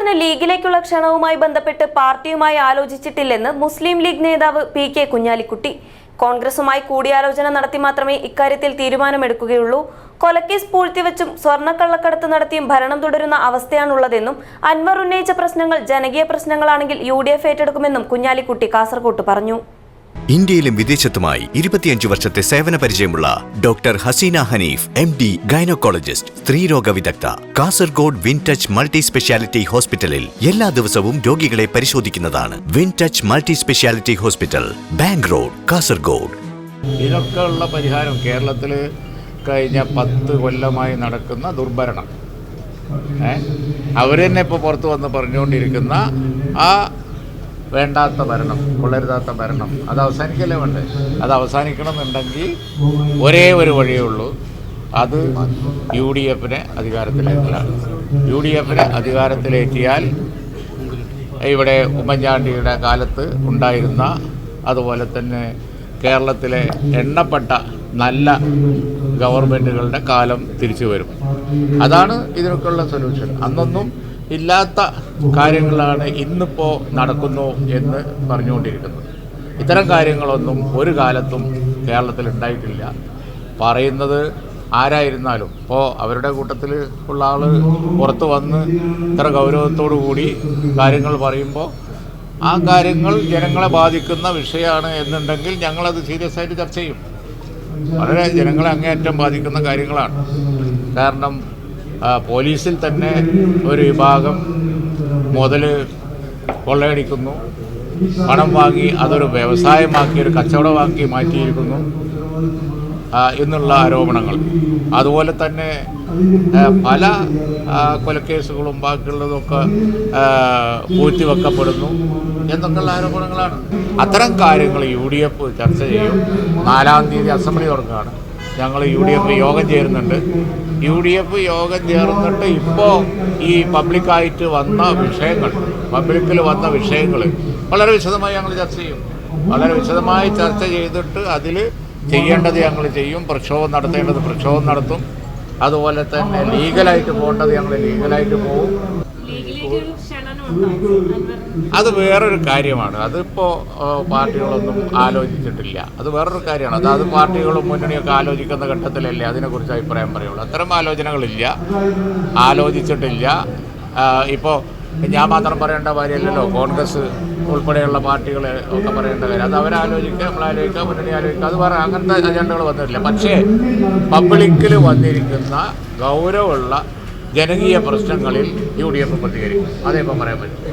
അൻവറിന് ലീഗിലേക്കുള്ള ക്ഷണവുമായി ബന്ധപ്പെട്ട് പാർട്ടിയുമായി ആലോചിച്ചിട്ടില്ലെന്ന് മുസ്ലിം ലീഗ് നേതാവ് പി കെ കുഞ്ഞാലിക്കുട്ടി. കോൺഗ്രസുമായി കൂടിയാലോചന നടത്തി മാത്രമേ ഇക്കാര്യത്തിൽ തീരുമാനമെടുക്കുകയുള്ളൂ. കൊലക്കേസ് പൂഴ്ത്തിവെച്ചും സ്വർണക്കള്ളക്കടത്ത് നടത്തിയും ഭരണം തുടരുന്ന അവസ്ഥയാണുള്ളതെന്നും അൻവർ ഉന്നയിച്ച പ്രശ്നങ്ങൾ ജനകീയ പ്രശ്നങ്ങളാണെങ്കിൽ യു ഏറ്റെടുക്കുമെന്നും കുഞ്ഞാലിക്കുട്ടി കാസർകോട്ട് പറഞ്ഞു. ഇന്ത്യയിലും വിദേശത്തുമായി ഇരുപത്തിയഞ്ചു വർഷത്തെ സേവന പരിചയമുള്ള doctor Haseena Hanif M D gynaecologist സ്ത്രീരോഗ വിദഗ്ധ Kasaragod win touch multi speciality ഹോസ്പിറ്റലിൽ എല്ലാ ദിവസവും രോഗികളെ പരിശോധിക്കുന്നതാണ് win touch multi speciality hospital bank road Kasaragod. ഇതിനൊക്കെ ഉള്ള പരിഹാരം കേരളത്തിൽ കഴിഞ്ഞ പത്ത് കൊല്ലമായി നടക്കുന്ന ദുർഭരണം. അവർ തന്നെ ഇപ്പോൾ പുറത്ത് വന്ന് പറഞ്ഞുകൊണ്ടിരിക്കുന്ന ആ വേണ്ടാത്ത ഭരണം കൊള്ളരുതാത്ത ഭരണം. അത് അവസാനിക്കല്ലേ വേണ്ടേ? അത് അവസാനിക്കണമെന്നുണ്ടെങ്കിൽ ഒരേ ഒരു വഴിയേ ഉള്ളൂ. അത് യു ഡി എഫിനെ അധികാരത്തിലേറ്റലാണ് യു ഡി എഫിനെ അധികാരത്തിലേറ്റിയാൽ ഇവിടെ ഉമ്മൻചാണ്ടിയുടെ കാലത്ത് ഉണ്ടായിരുന്ന അതുപോലെ തന്നെ കേരളത്തിലെ എണ്ണപ്പെട്ട നല്ല ഗവൺമെന്റുകളുടെ കാലം തിരിച്ചു വരും. അതാണ് ഇതിനൊക്കെയുള്ള സൊല്യൂഷൻ അന്നൊന്നും ഇല്ലാത്ത കാര്യങ്ങളാണ് ഇന്നിപ്പോൾ നടക്കുന്നു എന്ന് പറഞ്ഞുകൊണ്ടിരിക്കുന്നത്. ഇത്തരം കാര്യങ്ങളൊന്നും ഒരു കാലത്തും കേരളത്തിൽ ഉണ്ടായിട്ടില്ല. പറയുന്നത് ആരായിരുന്നാലും. ഇപ്പോൾ അവരുടെ കൂട്ടത്തിൽ ഉള്ള ആൾ പുറത്ത് വന്ന് ഇത്ര ഗൗരവത്തോടു കൂടി കാര്യങ്ങൾ പറയുമ്പോൾ ആ കാര്യങ്ങൾ ജനങ്ങളെ ബാധിക്കുന്ന വിഷയമാണ് എന്നുണ്ടെങ്കിൽ ഞങ്ങളത് സീരിയസ് ആയിട്ട് ചർച്ച ചെയ്യും. വളരെ ജനങ്ങളെ അങ്ങേയറ്റം ബാധിക്കുന്ന കാര്യങ്ങളാണ്. കാരണം പോലീസിൽ തന്നെ ഒരു വിഭാഗം മുതൽ കൊള്ളയടിക്കുന്നു. പണം വാങ്ങി അതൊരു വ്യവസായമാക്കി ഒരു കച്ചവടമാക്കി മാറ്റിയിരിക്കുന്നു എന്നുള്ള ആരോപണങ്ങൾ. അതുപോലെ തന്നെ പല കൊലക്കേസുകളും ബാക്കിയുള്ളതൊക്കെ പൂഴ്ത്തിവെക്കപ്പെടുന്നു. എന്നൊക്കെയുള്ള ആരോപണങ്ങളാണ്? അത്തരം കാര്യങ്ങൾ യു ഡി എഫ് ചർച്ച ചെയ്യും. നാലാം തീയതി അസംബ്ലി തുടങ്ങുകയാണ്. ഞങ്ങൾ യു ഡി എഫ് യോഗം ചേരുന്നുണ്ട്. യു ഡി എഫ് യോഗം ചേർന്നിട്ട് ഇപ്പോൾ ഈ പബ്ലിക്കായിട്ട് വന്ന വിഷയങ്ങൾ പബ്ലിക്കിൽ വന്ന വിഷയങ്ങൾ വളരെ വിശദമായി ഞങ്ങൾ ചർച്ച ചെയ്യും. വളരെ വിശദമായി ചർച്ച ചെയ്തിട്ട് അതിൽ ചെയ്യേണ്ടത് ഞങ്ങൾ ചെയ്യും. പ്രക്ഷോഭം നടത്തേണ്ടത് പ്രക്ഷോഭം നടത്തും. അതുപോലെ തന്നെ ലീഗലായിട്ട് പോകേണ്ടത് ഞങ്ങൾ ലീഗലായിട്ട് പോകും അത് വേറൊരു കാര്യമാണ്. അതിപ്പോൾ പാർട്ടികളൊന്നും ആലോചിച്ചിട്ടില്ല. അത് വേറൊരു കാര്യമാണ്. അത് അത് പാർട്ടികളും മുന്നണിയൊക്കെ ആലോചിക്കുന്ന ഘട്ടത്തിലല്ലേ അതിനെക്കുറിച്ച് അഭിപ്രായം പറയുള്ളൂ. അത്തരം ആലോചനകളില്ല. ആലോചിച്ചിട്ടില്ല. ഇപ്പോൾ ഞാൻ മാത്രം പറയേണ്ട കാര്യമല്ലല്ലോ. കോൺഗ്രസ് ഉൾപ്പെടെയുള്ള പാർട്ടികളെ ഒക്കെ പറയേണ്ട കാര്യം. അത് അവരാലോചിക്കുക നമ്മൾ ആലോചിക്കുക മുന്നണി ആലോചിക്കുക. അത് വേറെ അങ്ങനത്തെ അജണ്ടകൾ വന്നിട്ടില്ല. പക്ഷേ പബ്ലിക്കിൽ വന്നിരിക്കുന്ന ഗൗരവമുള്ള ജനകീയ പ്രശ്നങ്ങളിൽ യു ഡി എഫ് പ്രതികരിക്കും. അതേ ഇപ്പം പറയാൻ പറ്റും.